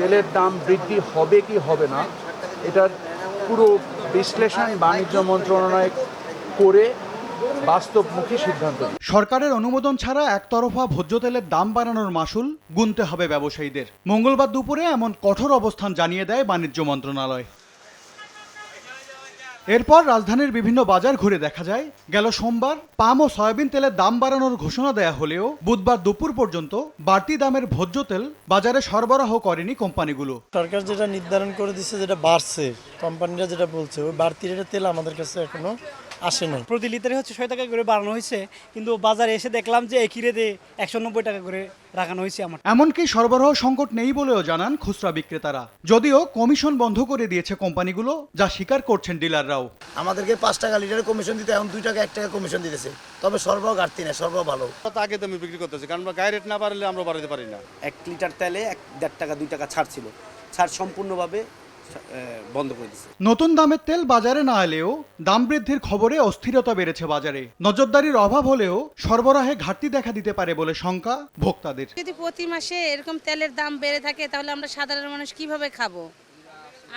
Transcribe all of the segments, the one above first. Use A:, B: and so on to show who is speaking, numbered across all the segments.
A: তেলের দাম বৃদ্ধি হবে কি হবে না, এটার পুরো বিশ্লেষণ বাণিজ্য মন্ত্রণালয় করে বাস্তবমুখী সিদ্ধান্ত
B: সরকারের অনুমোদন ছাড়া একতরফা ভোজ্য তেলের দাম বাড়ানোর মাসুল গুনতে হবে ব্যবসায়ীদের। মঙ্গলবার দুপুরে এমন কঠোর অবস্থান জানিয়ে দেয় বাণিজ্য মন্ত্রণালয়। এরপর রাজধানীর বিভিন্ন বাজার ঘুরে দেখা যায়, গেল সোমবার পাম ও সয়াবিন তেলের দাম বাড়ানোর ঘোষণা দেয়া হলেও বুধবার দুপুর পর্যন্ত বাড়তি দামের ভোজ্য তেল বাজারে সরবরাহ করেনি কোম্পানিগুলো।
C: সরকার যেটা নির্ধারণ করে দিচ্ছে যেটা বাড়ছে, কোম্পানিরা যেটা বলছে, ওই বাড়তি তেল আমাদের কাছে এখনও আসে নাই।
D: প্রতি লিটারে হচ্ছে ছয় টাকা করে বাড়ানো হয়েছে কিন্তু বাজারে এসে দেখলাম যে একই রেটে একশো নব্বই টাকা করে রাখানো হয়েছে আমার।
B: এমনকি সরবরাহ সংকট নেই বলেও জানান খুচরা বিক্রেতারা। যদিও কমিশন বন্ধ করে দিয়েছে কোম্পানিগুলো যা স্বীকার করছেন ডিলাররাও।
E: আমাদেরকে পাঁচ টাকা লিটারে কমিশন দিতে এখন দুই টাকা এক টাকা কমিশন দিতেছে। তবে সরবরাহ ঘাটতি না সরবরাহ ভালো।
F: তো আগে দামে বিক্রি করতেছি কারণ আমরা গায়ে রেট না পারলে আমরা বাড়াতে পারি না।
G: এক লিটার তেলে এক দেড় টাকা দুই টাকা ছাড় ছিল। ছাড় সম্পূর্ণভাবে বন্ধ করে দিচ্ছে
B: নতুন দামের তেল বাজারে না এলেও দাম বৃদ্ধির খবরে অস্থিরতা বেড়েছে বাজারে। নজরদারির অভাব হলেও সরবরাহে ঘাটতি দেখা দিতে পারে বলে শঙ্কা ভোক্তাদের।
H: যদি প্রতি মাসে এরকম তেলের দাম বেড়ে থাকে তাহলে আমরা সাধারণ মানুষ কীভাবে খাব?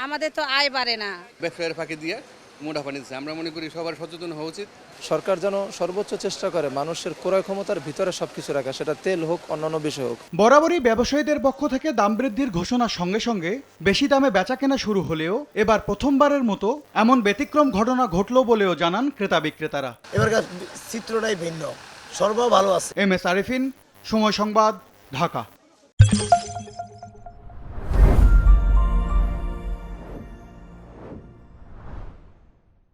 H: আমাদের তো আয় বাড়ে না।
F: ব্যবসায়ের ফাঁকি দিয়ে মুনাফা নিচ্ছে আমরা মনে করি সবার সচেতন হওয়া উচিত।
I: সরকার যেন সর্বোচ্চ চেষ্টা করে মানুষের ক্রয় ক্ষমতার ভিতরে সবকিছু রাখা সেটা তেল হোক অন্যান্য বিষয় হোক।
B: বরাবরই ব্যবসায়ীদের পক্ষ থেকে দাম বৃদ্ধির ঘোষণার সঙ্গে সঙ্গে বেশি দামে বেচাকেনা শুরু হলেও এবার প্রথমবারের মতো এমন ব্যতিক্রম ঘটনা ঘটল বলেও জানান ক্রেতা বিক্রেতারা।
E: এবার চিত্রটাই ভিন্ন। সর্ব ভালো আছে।
B: এম এস আরিফিন সময় সংবাদ ঢাকা।